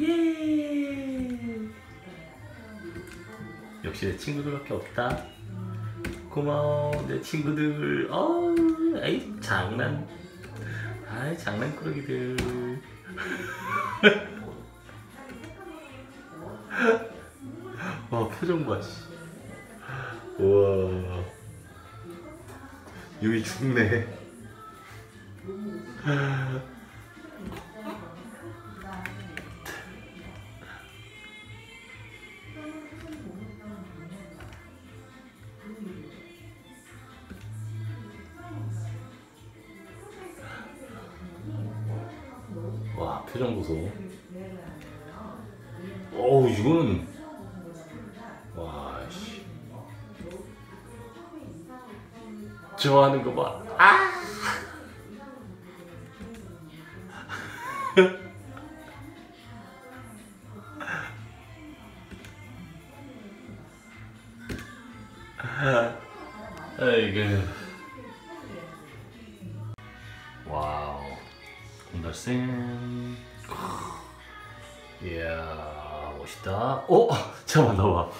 예. 역시 내 친구들밖에 없다. 고마워 내 친구들. 어, 에이 장난. 아이 장난꾸러기들. 와 표정 봐. 씨. 우와. 유이 죽네. 와 표정 보소. 어우 이거는 와 씨. 좋아하는 거 봐. 아. 아이고. 공달쌤. 이야, 멋있다. 어? 잠깐만, 나와.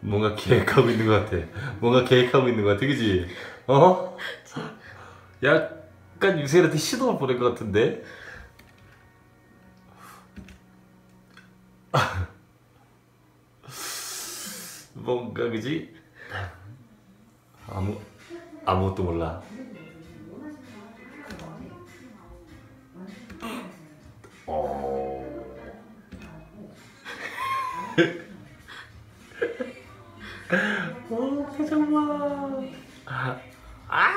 뭔가 계획하고 있는 것 같아. 뭔가 계획하고 있는 것 같아, 그지? 어? 약간 유세한테 시도를 보낼 것 같은데? 뭔가, 그지? 아무, 아무것도 몰라. 어, 표정 봐. 아. 아.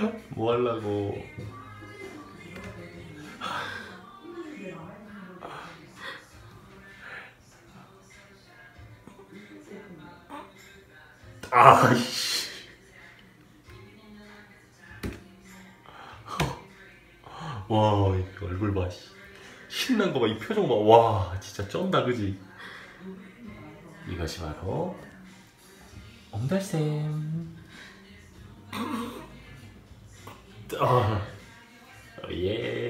뭐 하려고. 아이씨. 와, 이 얼굴 봐. 씨. 신난 거 봐. 이 표정 봐. 와, 진짜 쩐다, 그지? 이것이 바로 엉달샘. 아, 어, 예.